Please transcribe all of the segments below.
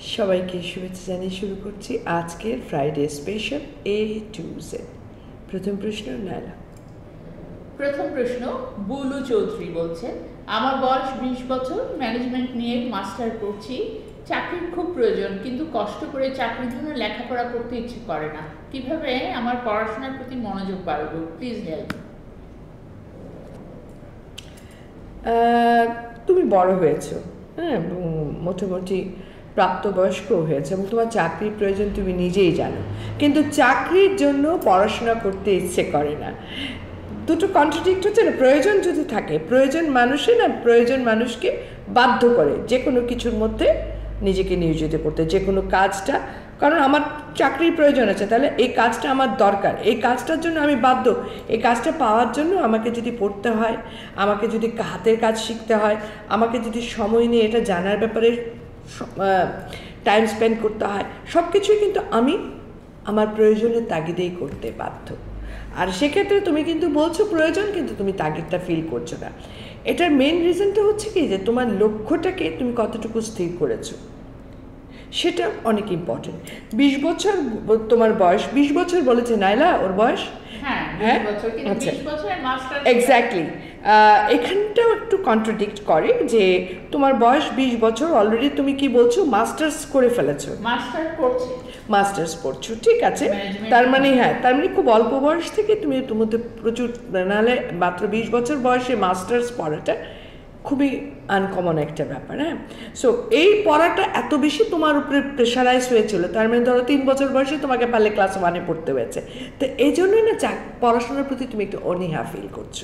সবাইকে শুভেচ্ছা জানিয়ে শুরু করছি আজকের Friday special A to Z প্রথম প্রশ্ন নায়লা। প্রথম প্রশ্ন বুলু চৌধুরী বলছেন আমার বয়স বিশ বছর ম্যানেজমেন্ট নিয়ে মাস্টার করছি চাকরির খুব প্রয়োজন কিন্তু কষ্ট করে চাকরির জন্য লেখাপড়া করতে ইচ্ছে করে না। কীভাবে আমার পড়াশোনার প্রতি মনোযোগ বাড়াবো? প্লিজ হেল্প তুমি বড় হয়েছো হ্যাঁ মোটামুটি প্রাপ্তবয়স্ক হয়েছে এবং তোমার চাকরির প্রয়োজন তুমি নিজেই জানো। কিন্তু চাকরির জন্য পড়াশোনা করতে ইচ্ছে করে না। দুটো কন্ট্রাডিক্ট হচ্ছে না? প্রয়োজন যদি থাকে, প্রয়োজন মানুষে না প্রয়োজন মানুষকে বাধ্য করে যে কোনো কিছুর মধ্যে নিজেকে নিয়োজিত করতে যে কোনো কাজটা। কারণ আমার চাকরির প্রয়োজন আছে, তাহলে এই কাজটা আমার দরকার। এই কাজটার জন্য আমি বাধ্য। এই কাজটা পাওয়ার জন্য আমাকে যদি পড়তে হয়, আমাকে যদি হাতের কাজ শিখতে হয়, আমাকে যদি সময় নিয়ে এটা জানার ব্যাপারে টাইম স্পেন্ড করতে হয়। সব কিছুই কিন্তু আমি আমার প্রয়োজনের তাগিদেই করতে বাধ্য। আর সেক্ষেত্রে তুমি কিন্তু বলছো প্রয়োজন কিন্তু তুমি তাগিদটা ফিল করছ না। এটার মেন রিজনটা হচ্ছে কি যে তোমার লক্ষ্যটাকে তুমি কতটুকু স্থির করেছ সেটা অনেক ইম্পর্টেন্ট বিশ বছর তোমার বয়স বিশ বছর বলেছে নাইলা ওর বয়স? হ্যাঁ এক্স্যাক্টলি এখানটাও একটু কন্ট্রাডিক্ট করে যে তোমার বয়স বিশ বছর অলরেডি তুমি কি বলছো? মাস্টার্স করে ফেলেছো। করছে। মাস্টার্স পড়ছো ঠিক আছে? তার মানে হ্যাঁ তার মানে খুব অল্প বয়স থেকে তুমি তোমার মধ্যে প্রচুর নাহলে মাত্র বিশ বছর বয়সে মাস্টার্স পড়াটা খুবই আনকমন একটা ব্যাপার হ্যাঁ? সো এই পড়াটা এত বেশি তোমার উপরে প্রেশারাইজ হয়েছিল তার মানে ধরো তিন বছর বয়সে তোমাকে পারলে ক্লাস ওয়ানে পড়তে হয়েছে। তো এই জন্যই না চাক পড়াশোনার প্রতি তুমি একটু অনীহা ফিল করছ।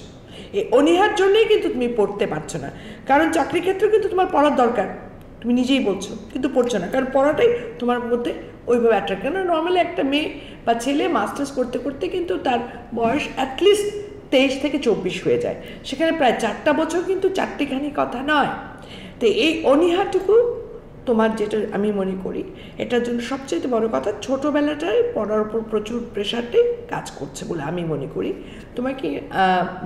এই অনীহার জন্যই কিন্তু তুমি পড়তে পারছ না। কারণ চাকরি ক্ষেত্রেও কিন্তু তোমার পড়ার দরকার। তুমি নিজেই বলছো, কিন্তু পড়ছো না। কারণ পড়াটাই তোমার মধ্যে ওইভাবে অ্যাট্রাক্ট কেন নর্মালি একটা মেয়ে বা ছেলে মাস্টার্স করতে করতে কিন্তু তার বয়স অ্যাটলিস্ট তেইশ থেকে চব্বিশ হয়ে যায়। সেখানে প্রায় চারটা বছর কিন্তু চারটিখানি কথা নয়। তো এই অনীহাটুকু তোমার যেটা আমি মনে করি, এটার জন্য সবচেয়ে বড় কথা ছোটোবেলাটায় পড়ার উপর প্রচুর প্রেশারটাই কাজ করছে বলে আমি মনে করি। তোমাকে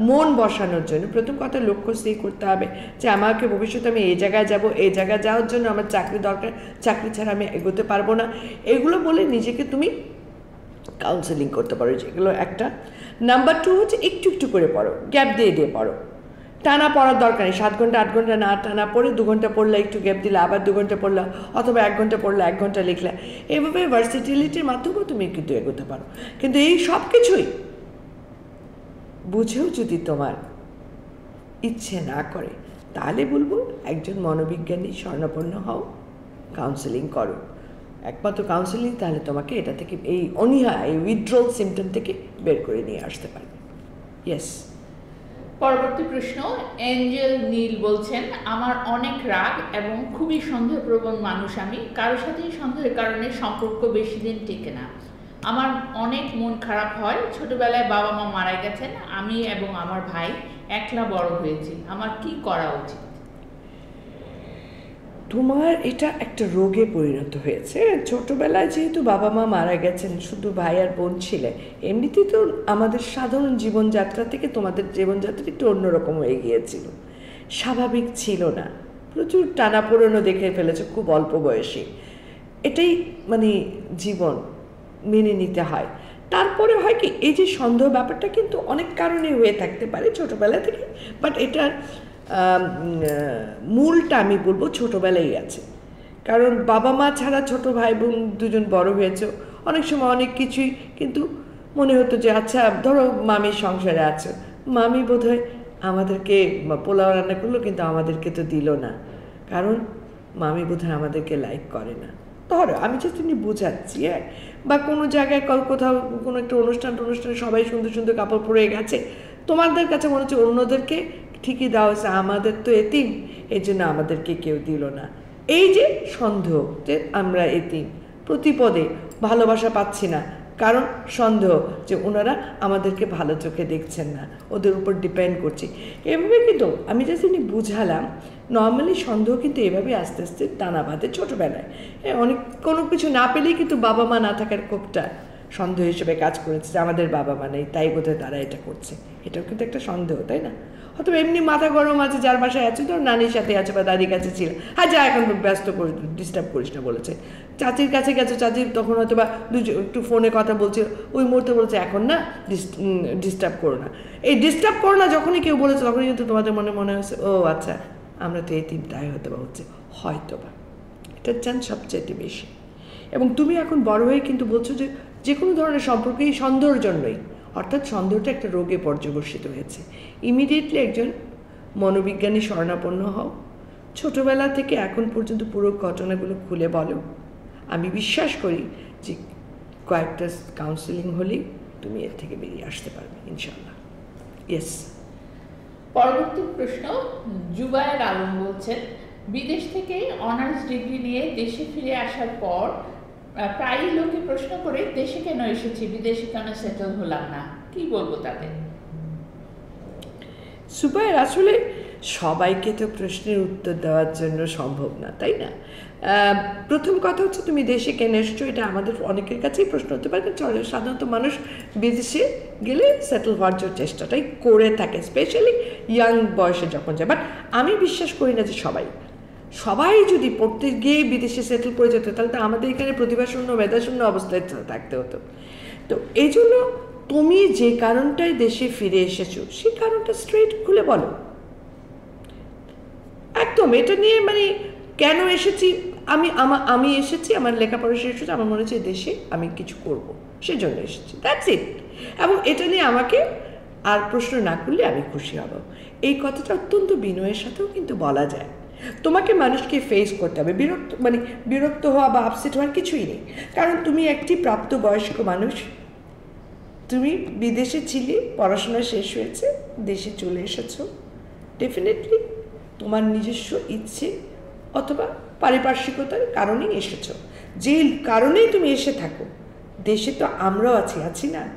মন বসানোর জন্য প্রথম কথা লক্ষ্য স্থির করতে হবে যে আমাকে ভবিষ্যতে আমি এই জায়গায় যাব, এই জায়গায় যাওয়ার জন্য আমার চাকরি দরকার, চাকরি ছাড়া আমি এগোতে পারব না। এগুলো বলে নিজেকে তুমি কাউন্সেলিং করতে পারো, যেগুলো একটা। নাম্বার টু হচ্ছে একটু একটু করে পড়ো গ্যাপ দিয়ে দিয়ে পড়ো। টানা পড়ার দরকার নেই। সাত ঘণ্টা, আট ঘণ্টা না টানা পড়ে দু ঘণ্টা পড়লে একটু গ্যাপ দিলে, আবার দু ঘণ্টা পড়লে, অথবা এক ঘণ্টা পড়লে এক ঘণ্টা লিখলে। এভাবে ভার্সিটিলিটির মাধ্যমেও তুমি কিন্তু এগোতে পারো। কিন্তু এই সব কিছুই বুঝেও যদি তোমার ইচ্ছে না করে, তাহলে বলব একজন মনোবিজ্ঞানী স্বর্ণপন্ন হও কাউন্সেলিং করো। একমাত্র কাউন্সেলিং তাহলে তোমাকে এটা থেকে এই অনীহা, এই উইথড্রল সিমটম থেকে বের করে নিয়ে আসতে পারবে। ইয়েস পরবর্তী প্রশ্ন, এঞ্জেল নীল বলছেন, আমার অনেক রাগ এবং খুবই সন্দেহপ্রবণ মানুষ আমি। কারোর সাথেই সন্দেহের কারণে সম্পর্ক বেশি দিন টেকে না। আমার অনেক মন খারাপ হয়। ছোটবেলায় বাবা মা মারা গেছেন। আমি এবং আমার ভাই একলা বড় হয়েছি। আমার কি করা উচিত? তোমার এটা একটা রোগে পরিণত হয়েছে। ছোটবেলায় যেহেতু বাবা মা মারা গেছেন, শুধু ভাই আর বোন ছিলে, এমনিতেই তো আমাদের সাধারণ জীবনযাত্রা থেকে তোমাদের জীবনযাত্রা একটু অন্যরকম হয়ে গিয়েছিল। স্বাভাবিক ছিল না। প্রচুর টানাপোড়েনও দেখে ফেলেছে, খুব অল্প বয়সে। এটাই মানে জীবন মেনে নিতে হয়। তারপরে হয় কি, এই যে সন্দেহ ব্যাপারটা কিন্তু অনেক কারণে হয়ে থাকতে পারে ছোটবেলা থেকে বাট এটার মূলটা আমি বলব ছোটবেলায় আছে। কারণ বাবা মা ছাড়া ছোট ভাই বোন দুজন বড় হয়েছে, অনেক সময় অনেক কিছুই কিন্তু মনে হতো যে আচ্ছা ধরো মামির সংসারে আছো। মামি বোধহয় আমাদেরকে পোলাও রান্না করল, কিন্তু আমাদেরকে তো দিল না। কারণ মামি বোধহয় আমাদেরকে লাইক করে না। ধরো, আমি জাস্ট এমনি বোঝাচ্ছি হ্যাঁ? বা কোনো জায়গায় কোথাও কোনো একটা অনুষ্ঠান অনুষ্ঠানে সবাই সুন্দর সুন্দর কাপড় পরে গেছে, তোমাদের কাছে মনে হচ্ছে অন্যদেরকে ঠিকই দাও আমাদের তো এতিম এই জন্য আমাদেরকে কেউ দিল না। এই যে সন্দেহ যে আমরা এতিম, প্রতিপদে ভালোবাসা পাচ্ছি না, কারণ সন্দেহ যে ওনারা আমাদেরকে ভালো চোখে দেখছেন না, ওদের উপর ডিপেন্ড করছি। এভাবে কিন্তু আমি জাস্ট এমনি বুঝালাম নর্মালি সন্দেহ কিন্তু এভাবে আস্তে আস্তে টানা বাঁধে ছোটোবেলায়। হ্যাঁ অনেক, কোনো কিছু না পেলেই কিন্তু বাবা মা না থাকার ক্ষোভটা সন্দেহ হিসেবে কাজ করেছে যে আমাদের বাবা মা নেই, তাই বোধহয় তারা এটা করছে। এটাও কিন্তু একটা সন্দেহ, তাই না? হয়তো এমনি মাথা গরম আছে, যার বাসায় আছে, তোর নানির সাথে আছে বা দাদির কাছে ছিল। হ্যাঁ যা, এখন ব্যস্ত করে ডিস্টার্ব করিস না বলেছে। চাচির কাছে গেছো চাচির তখন হয়তো বা দুজন একটু ফোনে কথা বলছে ওই মুহূর্তে বলছে, এখন না ডিস্টার্ব করো না। এই ডিস্টার্ব করো না, যখনই কেউ বলেছে, তখনই কিন্তু তোমাদের মনে মনে হচ্ছে ও আচ্ছা আমরা তো এই তিনটাই হয়তো বা হচ্ছে। হয়তো বা এটার চান সবচেয়ে বেশি এবং তুমি এখন বড় হয়ে কিন্তু বলছো যে যে কোনো ধরনের সম্পর্কেই সন্দেহর জন্যই অর্থাৎ সন্দেহটা একটা রোগে পর্যবসিত হয়েছে। ইমিডিয়েটলি একজন মনোবিজ্ঞানী শরণাপন্ন হও। ছোটবেলা থেকে এখন পর্যন্ত পুরো ঘটনাগুলো খুলে বলো। আমি বিশ্বাস করি যে কয়েকটা কাউন্সেলিং হলেই তুমি এর থেকে বেরিয়ে আসতে পারবে ইনশাল্লাহ ইয়েস পরবর্তী প্রশ্ন জুবায়ের আলম বলছেন, বিদেশ থেকে অনার্স ডিগ্রি নিয়ে দেশে ফিরে আসার পর প্রায়ই লোকে প্রশ্ন করে, দেশে কেন এসেছি? বিদেশে কেন সেটেল হলাম না? কি বলব তাদের? সুপার, আসলে সবাইকে তো প্রশ্নের উত্তর দেওয়ার জন্য সম্ভব না, তাই না? প্রথম কথা হচ্ছে, তুমি দেশে কেন এসছো? এটা আমাদের অনেকের কাছেই প্রশ্ন হতে পারে চলে সাধারণত মানুষ বিদেশে গেলে সেটেল হওয়ার জন্য চেষ্টাটাই করে থাকে স্পেশালি ইয়াং বয়সে যখন যায়। বাট আমি বিশ্বাস করি না যে সবাই সবাই যদি পড়তে গিয়ে বিদেশে সেটেল করে যেত, তাহলে তো আমাদের এখানে প্রতিভাশূন্য মেধাশূন্য অবস্থায় থাকতে হতো। তো এই জন্য তুমি যে কারণটায় দেশে ফিরে এসেছ, সেই কারণটা স্ট্রেট খুলে বলো। একদম, এটা নিয়ে মানে কেন এসেছি? আমি, আমা, আমি এসেছি, আমার লেখাপড়া শেষ হচ্ছে আমার মনে হচ্ছে দেশে আমি কিছু করব। সেজন্য এসেছি দ্যাটস ইট এবং এটা নিয়ে আমাকে আর প্রশ্ন না করলে আমি খুশি হব। এই কথাটা অত্যন্ত বিনয়ের সাথেও কিন্তু বলা যায়। তোমাকে মানুষকে ফেস করতে হবে। বিরক্ত মানে বিরক্ত হওয়া বা আপসেট হওয়ার কিছুই নেই। কারণ তুমি একটি প্রাপ্তবয়স্ক মানুষ। তুমি বিদেশে ছিলে, পড়াশোনা শেষ হয়েছে, দেশে চলে এসেছ। ডেফিনেটলি তোমার নিজস্ব ইচ্ছে অথবা পারিপার্শ্বিকতার কারণেই এসেছ। যে কারণেই তুমি এসে থাকো, দেশে তো আমরাও আছি আছি না।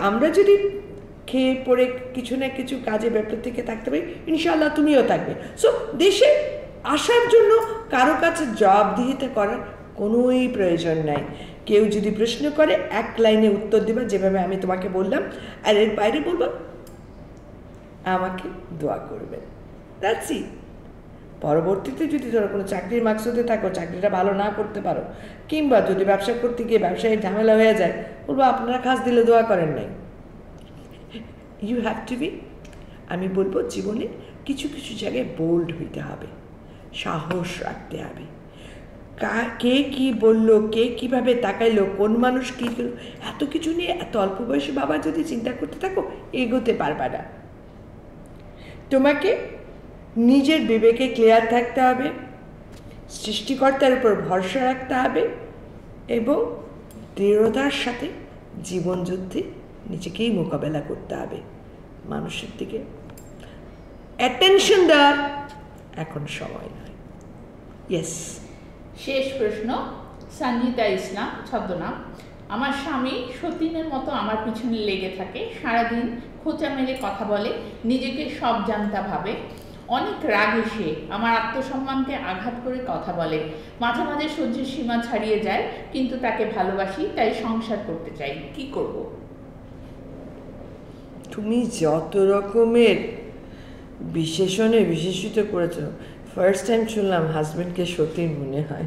আমরা যদি খেয়ে পড়ে কিছু না কিছু কাজে ব্যাপার থেকে থাকতে পারি ইনশাল্লাহ তুমিও থাকবে। সো দেশে আসার জন্য কারও কাছে জবাবদিহিতা করার কোনোই প্রয়োজন নাই। কেউ যদি প্রশ্ন করে, এক লাইনে উত্তর দেবে, যেভাবে আমি তোমাকে বললাম, আর এর বাইরে বলব, আমাকে দোয়া করবেন দ্যাটস পরবর্তীতে যদি ধরো কোনো চাকরির মাকসুদে থাকো, চাকরিটা ভালো না করতে পারো, কিংবা যদি ব্যবসা করতে গিয়ে ব্যবসায় ঝামেলা হয়ে যায়, বলব, আপনারা খাস দিলে দোয়া করেন নাই। ইউ হ্যাভ টু বি আমি বলব, জীবনে কিছু কিছু জায়গায় বোল্ড হইতে হবে। সাহস রাখতে হবে। কা- কে কি বলল, কে কীভাবে তাকাইলো, কোন মানুষ কি এত কিছু নিয়ে এত অল্প বয়সী বাবা যদি চিন্তা করতে থাকো, এগোতে পারবা না। তোমাকে নিজের বিবেকে ক্লিয়ার থাকতে হবে, সৃষ্টিকর্তার উপর ভরসা রাখতে হবে এবং দৃঢ়তার সাথে জীবনযুদ্ধে নিজেকেই মোকাবেলা করতে হবে। মানুষের দিকে অ্যাটেনশন দেওয়ার এখন সময় নয় ইয়েস শেষ প্রশ্ন সঞ্জিতা ইসলাম ছদ্মনাম আমার স্বামী সতীনের মতো আমার পিছনে লেগে থাকে সারাদিন খোঁচা মেরে কথা বলে নিজেকে সব জানতা ভাবে অনেক রাগ এসে আমার আত্মসম্মানকে আঘাত করে কথা বলে মাঝে মাঝে সহ্যের সীমা ছাড়িয়ে যায় কিন্তু তাকে ভালোবাসি তাই সংসার করতে চাই কি করব? তুমি যত রকমের বিশেষণে বিশেষিত করেছ ফার্স্ট টাইম শুনলাম হাজবেন্ডকে সতীর মনে হয়।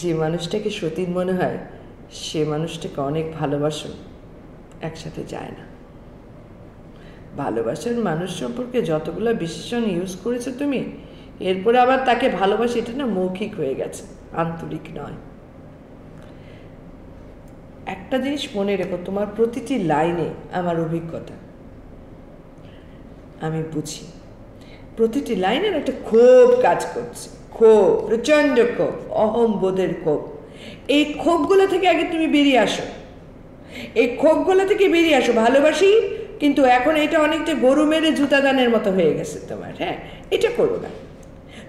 যে মানুষটাকে সতীর মনে হয়, সে মানুষটাকে অনেক ভালোবাসো, একসাথে যায় না। ভালোবাসার মানুষ সম্পর্কে যতগুলো বিশেষণ ইউজ করেছ তুমি, এরপরে আবার তাকে ভালোবাসি, এটা না মৌখিক হয়ে গেছে, আন্তরিক নয়। একটা জিনিস মনে রেখো, তোমার প্রতিটি লাইনে আমার অভিজ্ঞতা। আমি বুঝি। প্রতিটি লাইনের একটা ক্ষোভ কাজ করছে। ক্ষোভ, প্রচণ্ড ক্ষোভ অহম বোধের ক্ষোভ। এই ক্ষোভগুলো থেকে আগে তুমি বেরিয়ে আসো। এই ক্ষোভগুলো থেকে বেরিয়ে আসো, ভালোবাসি, কিন্তু এখন এটা অনেকটা গরু মেরে জুতা দানের মতো হয়ে গেছে তোমার হ্যাঁ? এটা করো না।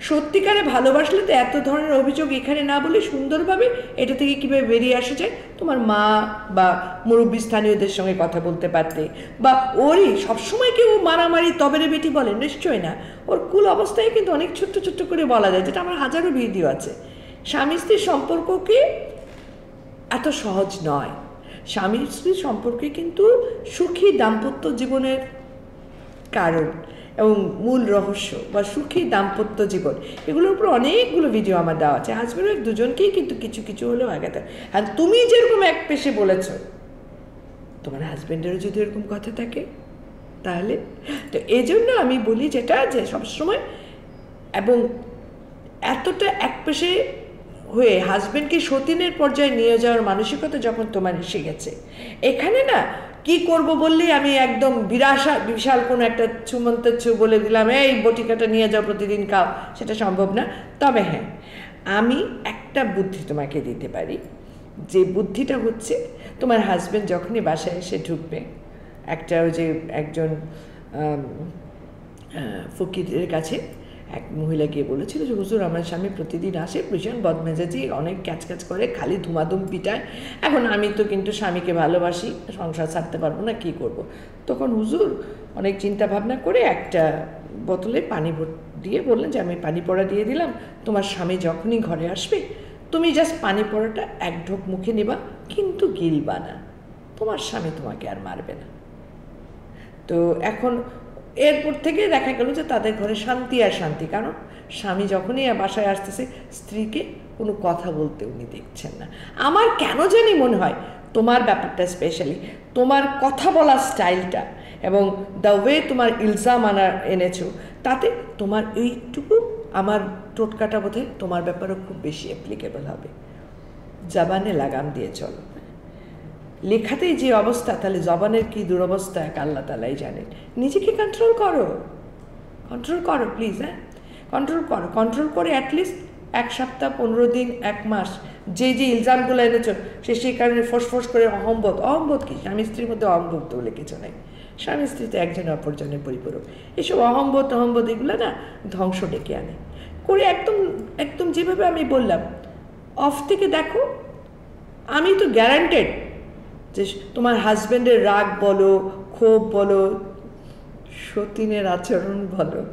সত্যিকারে ভালোবাসলে তো এত ধরনের অভিযোগ এখানে না বলে সুন্দরভাবে এটা থেকে কীভাবে বেরিয়ে আসা যায়? তোমার মা বা মুরব্বী স্থানীয়দের সঙ্গে কথা বলতে পারতে। বা ওরই সবসময় কেউ মারামারি, তবেরে বেটি বলে, নিশ্চয়ই না। ওর কুল অবস্থায় কিন্তু অনেক ছোট্ট ছোট্ট করে বলা যায়, যেটা আমার হাজারো ভিডিও আছে। স্বামী স্ত্রীর সম্পর্ককে এত সহজ নয়। স্বামী স্ত্রীর সম্পর্কে কিন্তু সুখী দাম্পত্য জীবনের কারণ। এবং মূল রহস্য বা সুখী দাম্পত্য জীবন। এগুলোর উপর অনেকগুলো ভিডিও আমার দেওয়া আছে। হাজব্যান্ড ওয়াইফ দুজনকেই কিন্তু কিছু কিছু হলেও আগাতে। আর তুমি যেরকম এক পেশে বলেছ, তোমার হাজব্যান্ডেরও যদি এরকম কথা থাকে, তাহলে? তো এই জন্য আমি বলি যেটা যে সবসময় এবং এতটা এক পেশে হয়ে হাজবেন্ডকে সতীনের পর্যায়ে নিয়ে যাওয়ার মানসিকতা যখন তোমার এসে গেছে, এখানে না কি করব বললেই আমি একদম বিরাশা, বিশাল কোনো একটা ছুমন্তচ্ছু বলে দিলাম, এই বটিকাটা নিয়ে যাও প্রতিদিন, খাও। সেটা সম্ভব না। তবে হ্যাঁ আমি একটা বুদ্ধি তোমাকে দিতে পারি। যে বুদ্ধিটা হচ্ছে তোমার হাজবেন্ড যখনই বাসায় এসে ঢুকবে, একটা ওই যে একজন ফকিরের কাছে এক মহিলা গিয়ে বলেছিল যে, হুজুর, আমার স্বামী প্রতিদিন আসে। ভীষণ বদমেজাজি অনেক ক্যাচ ক্যাচ করে, খালি ধুমাধুম পিটায়। এখন আমি তো কিন্তু স্বামীকে ভালোবাসি, সংসার ছাড়তে পারব না, কি করব। তখন হুজুর অনেক চিন্তা ভাবনা করে একটা বোতলে পানি দিয়ে বললেন যে, আমি পানি পড়া দিয়ে দিলাম, তোমার স্বামী যখনই ঘরে আসবে, তুমি জাস্ট পানি পড়াটা এক ঢোক মুখে নেবা, কিন্তু গিলবা না। তোমার স্বামী তোমাকে আর মারবে না। তো এখন এরপর থেকে দেখা গেল যে তাদের ঘরে শান্তি আর শান্তি, কারণ স্বামী যখনই বাসায় আসতেছে, স্ত্রীকে কোনো কথা বলতে উনি দেখছেন না। আমার কেন জানি মনে হয়, তোমার ব্যাপারটা স্পেশালি তোমার কথা বলার স্টাইলটা এবং দ্য ওয়ে তোমার ইলজাম আনা এনেছো, তাতে তোমার এইটুকু আমার টোটকাটা বোধহয় তোমার ব্যাপারেও খুব বেশি অ্যাপ্লিকেবল হবে। জাবানে লাগাম দিয়ে চলো। লেখাতেই যে অবস্থা, তাহলে জবানের কি দুরবস্থা এক আল্লাহ তালাই জানেন। নিজেকে কন্ট্রোল করো। কন্ট্রোল করো প্লিজ হ্যাঁ? কন্ট্রোল করো। কন্ট্রোল করে অ্যাটলিস্ট এক সপ্তাহ, পনেরো দিন, এক মাস যে যে ইলজামগুলো এনেছো, সে সেই কারণে ফোঁস করে অহম্বোধ। অহম্বোধ কি? স্বামী স্ত্রীর মধ্যে অহম্বোধ তো কিছু নেই। স্বামী স্ত্রী তো একজন অপরজনের পরিপূরক। এসব অহম্বোধ অহম্বোধ এগুলো না ধ্বংস ডেকে আনে। করে একদম একদম যেভাবে আমি বললাম অফ থেকে দেখো, আমি তো গ্যারান্টেড যে তোমার হাজব্যান্ডের রাগ বলো, ক্ষোভ বলো, সতীনের আচরণ বলো,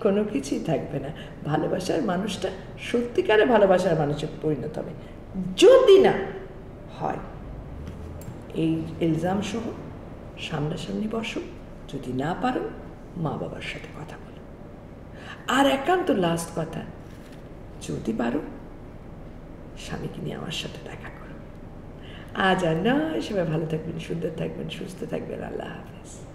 কোনো কিছুই থাকবে না। ভালোবাসার মানুষটা সত্যিকারে ভালোবাসার মানুষে পরিণত হবে। যদি না হয়, এই এলজাম সহ সামনাসামনি বসো। যদি না পারো, মা বাবার সাথে কথা বলো। আর একান্ত লাস্ট কথা, যদি পারো, স্বামীকে নিয়ে আমার সাথে দেখা আজ আর নয় সবাই ভালো থাকবেন সুন্দর থাকবেন সুস্থ থাকবেন আল্লাহ হাফেজ।